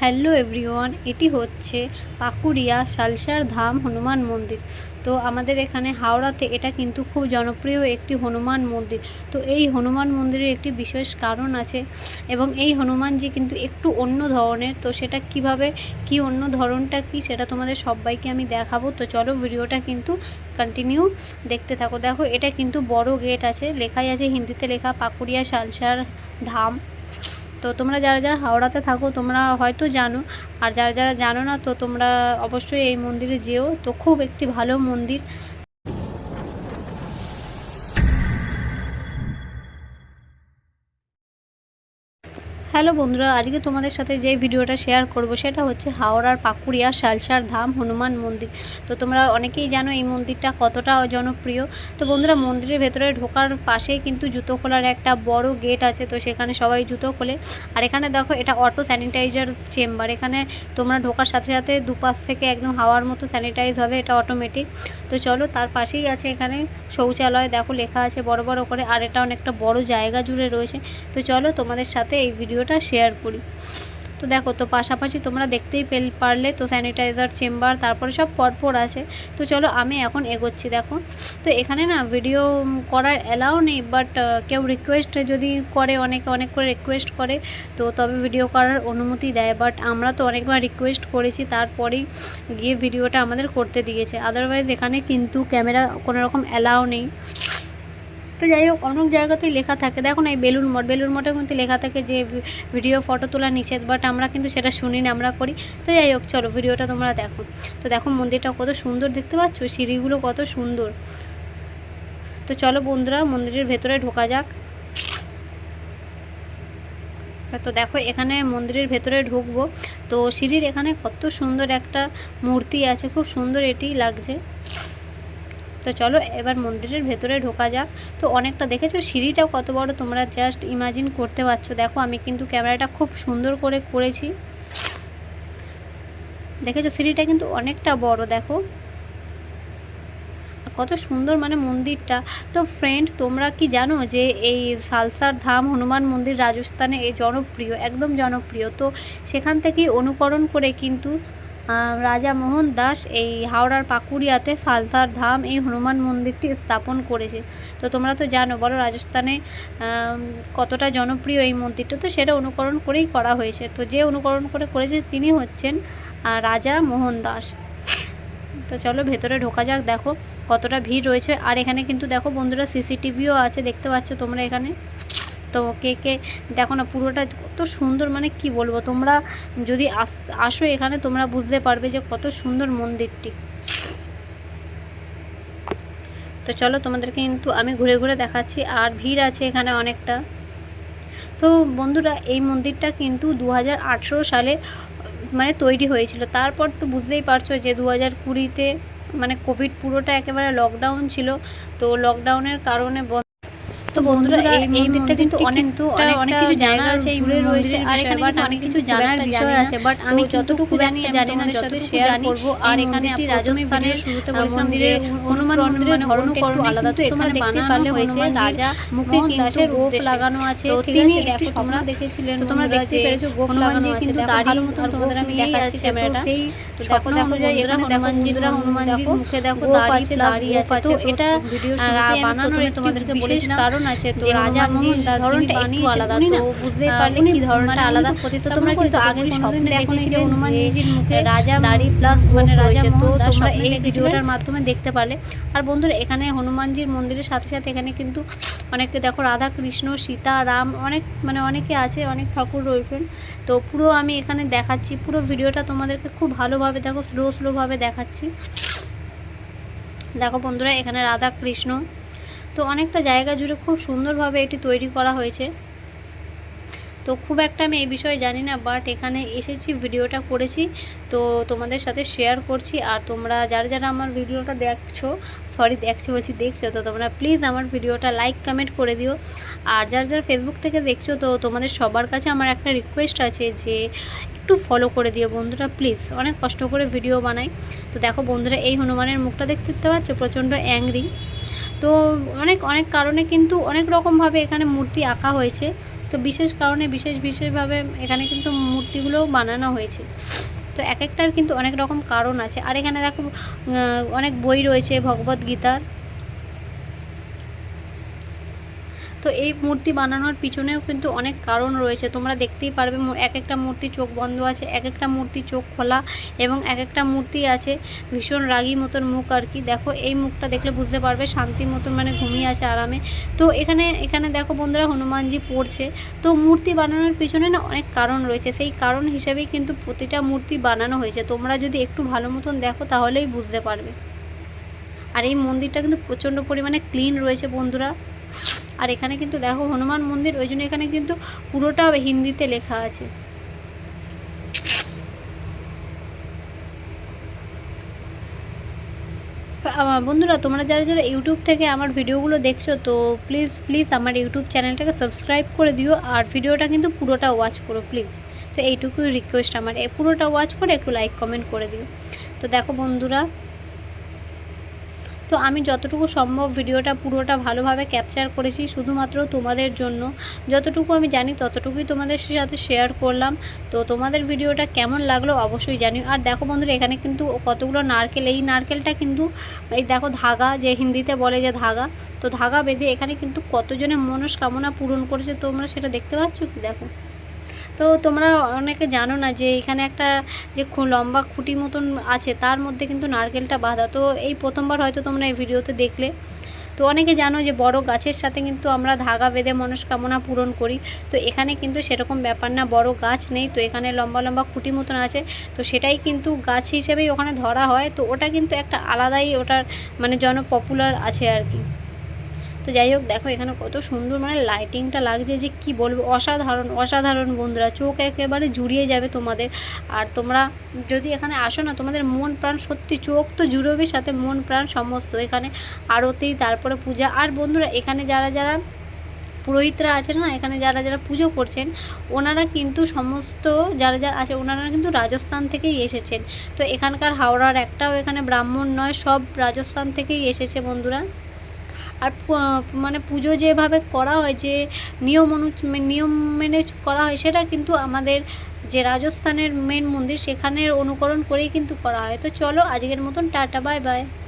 Hello everyone, এটি হচ্ছে পাকুড়িয়া সালসার ধাম হনুমান মন্দির। তো আমাদের এখানে হাওড়াতে এটা কিন্তু খুব জনপ্রিয় একটি হনুমান মন্দির। তো এই হনুমান মন্দিরের একটি বিশেষ কারণ আছে এবং এই হনুমানজি কিন্তু একটু অন্য ধরনের। তো সেটা কীভাবে, কি অন্য ধরনটা কি সেটা তোমাদের সবাইকে আমি দেখাবো। তো চলো ভিডিওটা কিন্তু কন্টিনিউ দেখতে থাকো। দেখো, এটা কিন্তু বড় গেট আছে। লেখাই আছে হিন্দিতে লেখা পাকুড়িয়া সালসার ধাম। তো তোমরা যারা যারা হাওড়াতে থাকো, তোমরা হয়তো জানো। আর যারা যারা জানো না, তো তোমরা অবশ্যই এই মন্দিরে যেও। তো খুব একটি ভালো মন্দির। হ্যালো বন্ধুরা, আজকে তোমাদের সাথে যে ভিডিওটা শেয়ার করব সেটা হচ্ছে হাওড়ার পাকুড়িয়া সালসার ধাম হনুমান মন্দির। তো তোমরা অনেকেই জানো এই মন্দিরটা কতটা জনপ্রিয়। তো বন্ধুরা, মন্দিরের ভেতরে ঢোকার পাশেই কিন্তু জুতো খোলার একটা বড় গেট আছে, তো সেখানে সবাই জুতো খোলে। আর এখানে দেখো, এটা অটো স্যানিটাইজার চেম্বার এখানে তোমরা ঢোকার সাথে সাথে দুপাশ থেকে একদম হাওয়ার মতো স্যানিটাইজ হবে, এটা অটোমেটিক তো চলো, তার পাশেই আছে এখানে শৌচালয়, দেখো লেখা আছে বড় বড় করে, আর এটা অনেকটা বড় জায়গা জুড়ে রয়েছে। তো চলো তোমাদের সাথে এই ভিডিওটা শেয়ার করি। তো দেখো, তো পাশাপাশি তোমরা দেখতেই পেল, পারলে তো স্যানিটাইজার চেম্বার তারপরে সব পরপর আছে। তো চলো আমি এখন এগোচ্ছি, দেখো। তো এখানে না ভিডিও করার অ্যালাউ নেই বাট কেউ রিকোয়েস্ট যদি করে, অনেকে অনেক করে রিকোয়েস্ট করে, তো তবে ভিডিও করার অনুমতি দেয়। বাট আমরা তো অনেকবার রিকোয়েস্ট করেছি, তারপরেই গিয়ে ভিডিওটা আমাদের করতে দিয়েছে। আদারওয়াইজ এখানে কিন্তু ক্যামেরা কোনো রকম অ্যালাউ নেই। তো যাই হোক, অনেক জায়গাতেই লেখা থাকে। দেখো না, এই বেলুন মঠ, বেলুন মঠে কিন্তু লেখা থাকে যে ভিডিও, ফটো তোলা নিষেধ বাট আমরা কিন্তু সেটা শুনি না, আমরা করি। তো যাই হোক, চলো ভিডিওটা তোমরা দেখো। তো দেখো মন্দিরটা কত সুন্দর দেখতে পাচ্ছ, সিঁড়িগুলো কত সুন্দর। তো চলো বন্ধুরা, মন্দিরের ভেতরে ঢোকা যাক। তো দেখো, এখানে মন্দিরের ভেতরে ঢুকবো। তো সিঁড়ির এখানে কত সুন্দর একটা মূর্তি আছে, খুব সুন্দর এটি লাগছে। তো চলো এবার মন্দিরের ভেতরে ঢোকা যাক। তো অনেকটা দেখেছ সিঁড়িটাও কত বড়? তোমরা জাস্ট ইমাজিন করতে পারছ। দেখো আমি কিন্তু ক্যামেরাটা খুব সুন্দর করে করেছি। দেখেছ সিঁড়িটা কিন্তু অনেকটা বড়, দেখো। কত সুন্দর মানে মন্দিরটা। তো ফ্রেন্ড তোমরা কি জানো যে এই সালসার ধাম হনুমান মন্দির রাজস্থানে এই জনপ্রিয়, একদম জনপ্রিয়। তো সেখান থেকেই অনুকরণ করে কিন্তু রাজা মোহন দাস এই হাওড়ার পাকুড়িয়াতে সালসার ধাম এই হনুমান মন্দিরটি স্থাপন করেছে। তো তোমরা তো জানো, বলো রাজস্থানে কতটা জনপ্রিয় এই মন্দিরটা? তো সেটা অনুকরণ করেই করা হয়েছে। তো যে অনুকরণ করে করেছে তিনি হচ্ছেন রাজা মোহন দাস। তো চলো ভেতরে ঢোকা যাক, দেখো কতটা ভিড় রয়েছে। আর এখানে কিন্তু দেখো বন্ধুরা, সিসিটিভিও আছে, দেখতে পাচ্ছ তোমরা এখানে? তো কে দেখো না, পুরোটা কত সুন্দর মানে কি বলব, তোমরা যদি আস- এখানে, তোমরা বুঝতে পারবে যে কত সুন্দর মন্দিরটি। তো চলো তোমাদেরকে কিন্তু আমি ঘুরে ঘুরে দেখাচ্ছি, আর ভিড় আছে এখানে অনেকটা। তো বন্ধুরা, এই মন্দিরটা কিন্তু দু হাজার আঠেরো সালে মানে তৈরি হয়েছিল। তারপর তো বুঝতেই পারছ যে দু হাজার কুড়িতে মানে কোভিড পুরোটা একেবারে লকডাউন ছিল। তো লকডাউনের কারণে তো বন্ধুরা এই মন্দিরটা কিন্তু অনেক অনেক কিছু জায়গা আছে এই জুড়ে রয়েছে আর এখানে কিন্তু অনেক কিছু জানার বিষয় আছে বাট আমি যতটুকু জানি জানি না যতটুকু শেয়ার করব। আর এখানে রাজস্থানের শুরুতে মন্দিরে হনুমান মন্দিরের ধরন একটু আলাদা তো তোমরা দেখতে পারলে হয়েছে রাজা মুখে দাসের গোফ লাগানো আছে তো তিনি একটু তোমরা দেখেছিলেন তো তোমরা দেখতে পেরেছ গোফ লাগানো আছে। কিন্তু দাঁড়িয়ে মতো তোমাদের আমি দেখাচ্ছি ক্যামেরাটা সেই স্বপ্ন অনুযায়ী এখানে হনুমানজিরা হনুমানজির মুখে দেখো দাঁড়িয়ে দাঁড়িয়ে আছে তো এটা ভিডিও বানানোর তোমাদেরকে বিশেষ কারণ আছে তো রাজা দাস ধরনটা একটু আলাদা তো বুঝতেই পারলে কি ধরনটা আলাদা তো তোমরা কিন্তু আগে স্বপ্নে দেখেছিলে হনুমানজির মুখে রাজা দাড়ি প্লাস মানে রাজা তো তোমরা এই ভিডিওটার মাধ্যমে দেখতে পারলে। আর বন্ধুরা এখানে হনুমানজির মন্দিরের সাথে সাথে এখানে কিন্তু অনেকে দেখো রাধা কৃষ্ণ সীতা রাম অনেক মানে অনেকে আছে অনেক ঠাকুর রয়েছেন। তো পুরো আমি এখানে দেখাচ্ছি পুরো ভিডিওটা তোমাদেরকে খুব ভালোভাবে দেখো স্লো স্লোভাবে দেখাচ্ছি। দেখো বন্ধুরা এখানে রাধা কৃষ্ণ তো অনেকটা জায়গা জুড়ে খুব সুন্দরভাবে এটি তৈরি করা হয়েছে। তো খুব একটা আমি এই বিষয়ে জানি না বাট এখানে এসেছি, ভিডিওটা করেছি। তো তোমাদের সাথে শেয়ার করছি, আর তোমরা যারা যারা আমার ভিডিওটা দেখছ সরি দেখছ বলছি দেখছ, তো তোমরা প্লিজ আমার ভিডিওটা লাইক কমেন্ট করে দিও। আর যারা যারা ফেসবুক থেকে দেখছ, তো তোমাদের সবার কাছে আমার একটা রিকোয়েস্ট আছে যে একটু ফলো করে দিও বন্ধুরা প্লিজ অনেক কষ্ট করে ভিডিও বানাই। তো দেখো বন্ধুরা, এই হনুমানের মুখটা দেখতে পাচ্ছ? প্রচণ্ড অ্যাংরি তো অনেক অনেক কারণে কিন্তু অনেক রকমভাবে এখানে মূর্তি আঁকা হয়েছে। তো বিশেষ কারণে, বিশেষ, বিশেষভাবে এখানে কিন্তু মূর্তিগুলোও বানানো হয়েছে। তো এক একটার কিন্তু অনেক রকম কারণ আছে। আর এখানে দেখো অনেক বই রয়েছে ভগবদ্গীতার। গীতার তো এই মূর্তি বানানোর পিছনেও কিন্তু অনেক কারণ রয়েছে। তোমরা দেখতেই পারবে এক একটা মূর্তি চোখ বন্ধ আছে, এক একটা মূর্তি চোখ খোলা এবং এক একটা মূর্তি আছে ভীষণ রাগি মতন মুখ আর কি। দেখো এই মুখটা দেখলে বুঝতে পারবে শান্তি মতন মানে ঘুমিয়ে আছে আরামে। তো এখানে এখানে দেখো বন্ধুরা হনুমানজি পড়ছে। তো মূর্তি বানানোর পিছনে না অনেক কারণ রয়েছে। সেই কারণ হিসেবেই কিন্তু প্রতিটা মূর্তি বানানো হয়েছে। তোমরা যদি একটু ভালো মতন দেখো তাহলেই বুঝতে পারবে। আর এই মন্দিরটা কিন্তু প্রচণ্ড পরিমাণে ক্লিন রয়েছে বন্ধুরা। আর এখানে কিন্তু দেখো হনুমান মন্দির, ওই জন্য এখানে কিন্তু পুরোটা হিন্দিতে লেখা আছে। বন্ধুরা, তোমরা যারা যারা ইউটিউব থেকে আমার ভিডিওগুলো দেখছ, তো প্লিজ প্লিজ আমার ইউটিউব চ্যানেলটাকে সাবস্ক্রাইব করে দিও, আর ভিডিওটা কিন্তু পুরোটা ওয়াচ করো প্লিজ তো এইটুকুই রিকোয়েস্ট আমার। এ পুরোটা ওয়াচ করে একটু লাইক কমেন্ট করে দিও। তো দেখো বন্ধুরা তো আমি যতটুকু সম্ভব ভিডিওটা পুরোটা ভালোভাবে ক্যাপচার করেছি শুধুমাত্র তোমাদের জন্য। যতটুকু আমি জানি ততটুকুই তোমাদের সাথে শেয়ার করলাম। তো তোমাদের ভিডিওটা কেমন লাগল অবশ্যই জানি আর দেখো বন্ধুরা, এখানে কিন্তু কতগুলো নারকেল, এই নারকেলটা কিন্তু, এই দেখো ধাগা, যে হিন্দিতে বলে যে ধাগা, তো ধাগা বেঁধে এখানে কিন্তু কতজনের মনস্কামনা পূরণ করেছে তোমরা সেটা দেখতে পাচ্ছ কি? দেখো। তো তোমরা অনেকে জানো না যে এখানে একটা যে লম্বা খুঁটি মতন আছে, তার মধ্যে কিন্তু নারকেলটা বাঁধা। তো এই প্রথমবার হয়তো তোমরা এই ভিডিওতে দেখলে। তো অনেকে জানো যে বড় গাছের সাথে কিন্তু আমরা ধাগা বেঁধে মনস্কামনা পূরণ করি। তো এখানে কিন্তু সেরকম ব্যাপার না, বড় গাছ নেই। তো এখানে লম্বা লম্বা খুঁটি মতন আছে। তো সেটাই কিন্তু গাছ হিসেবেই ওখানে ধরা হয়। তো ওটা কিন্তু একটা আলাদাই ওটার মানে জন পপুলার আছে আর কি। তো যাই হোক, দেখো এখানে কত সুন্দর মানে লাইটিংটা লাগছে যে কি বলব? অসাধারণ অসাধারণ বন্ধুরা, চোখ একেবারে জুড়িয়ে যাবে তোমাদের। আর তোমরা যদি এখানে আসো না, তোমাদের মন প্রাণ সত্যি চোখ তো জুড়বে সাথে মন প্রাণ সমস্ত। এখানে আরতি, তারপরে পূজা। আর বন্ধুরা, এখানে যারা যারা পুরোহিতরা আছেন না, এখানে যারা যারা পুজো করছেন, ওনারা কিন্তু সমস্ত যারা যারা আছে, ওনারা কিন্তু রাজস্থান থেকেই এসেছেন। তো এখানকার হাওড়ার একটাও এখানে ব্রাহ্মণ নয়, সব রাজস্থান থেকেই এসেছে বন্ধুরা। আর মানে পুজো যেভাবে করা হয়, যে নিয়ম অনু নিয়ম মেনে করা হয়, সেটা কিন্তু আমাদের যে রাজস্থানের মেন মন্দির, সেখানের অনুকরণ করেই কিন্তু করা হয়। তো চলো আজকের মতন, টাটা বাই বাই